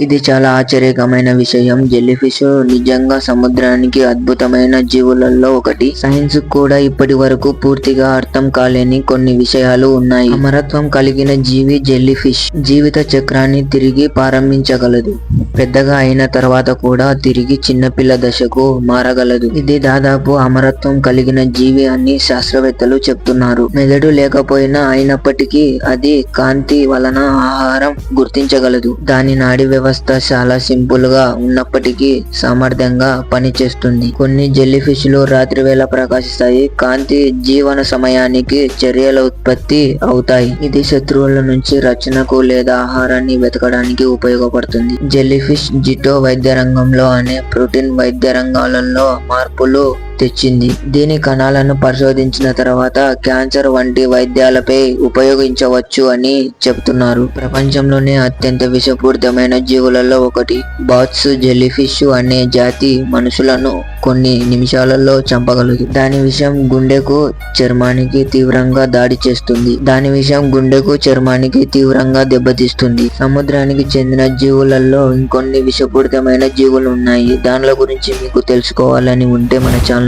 ఇది చాలా ఆశ్చర్యకరమైన విషయం. జెల్లీ ఫిష్ నిజంగా సముద్రానికి అద్భుతమైన జీవులలో ఒకటి. సైన్స్ కూడా ఇప్పటి వరకు పూర్తిగా అర్థం కాలేని కొన్ని విషయాలు ఉన్నాయి. అమరత్వం కలిగిన జీవి జెల్లీ ఫిష్ జీవిత చక్రాన్ని తిరిగి ప్రారంభించగలదు. పెద్దగా అయిన తర్వాత కూడా తిరిగి చిన్నపిల్ల దశకు మారగలదు. ఇది దాదాపు అమరత్వం కలిగిన జీవి అని శాస్త్రవేత్తలు చెప్తున్నారు. మెదడు లేకపోయినా అయినప్పటికీ అది కాంతి వలన ఆహారం గుర్తించగలదు. దాని నాడి వ్యవస్థ చాలా సింపుల్గా ఉన్నప్పటికీ సామర్థ్యంగా పనిచేస్తుంది. కొన్ని జెల్లీ ఫిష్లు రాత్రి వేళ ప్రకాశిస్తాయి. కాంతి జీవన సమయానికి చర్యల ఉత్పత్తి అవుతాయి. ఇది శత్రువుల నుంచి రక్షణకు లేదా ఆహారాన్ని వెతకడానికి ఉపయోగపడుతుంది. జెల్లీ ఫిష్ జిటో వైద్య రంగంలో అనే ప్రోటీన్ వైద్య రంగాలలో మార్పులు తెచ్చింది. దీని కణాలను పరిశోధించిన తర్వాత క్యాన్సర్ వంటి వైద్యాలపై ఉపయోగించవచ్చు అని చెబుతున్నారు. ప్రపంచంలోనే అత్యంత విషపూరితమైన జీవులలో ఒకటి. బాత్స్ జెల్లీఫిష్ అనే జాతి మనుషులను కొన్ని నిమిషాలలో చంపగలదు. దాని విషయం గుండెకు చర్మానికి తీవ్రంగా దాడి చేస్తుంది. దాని విషయం గుండెకు చర్మానికి తీవ్రంగా దెబ్బతీస్తుంది. సముద్రానికి చెందిన జీవులలో ఇంకొన్ని విషపూరితమైన జీవులు ఉన్నాయి. దానిల గురించి మీకు తెలుసుకోవాలని ఉంటే మన ఛానల్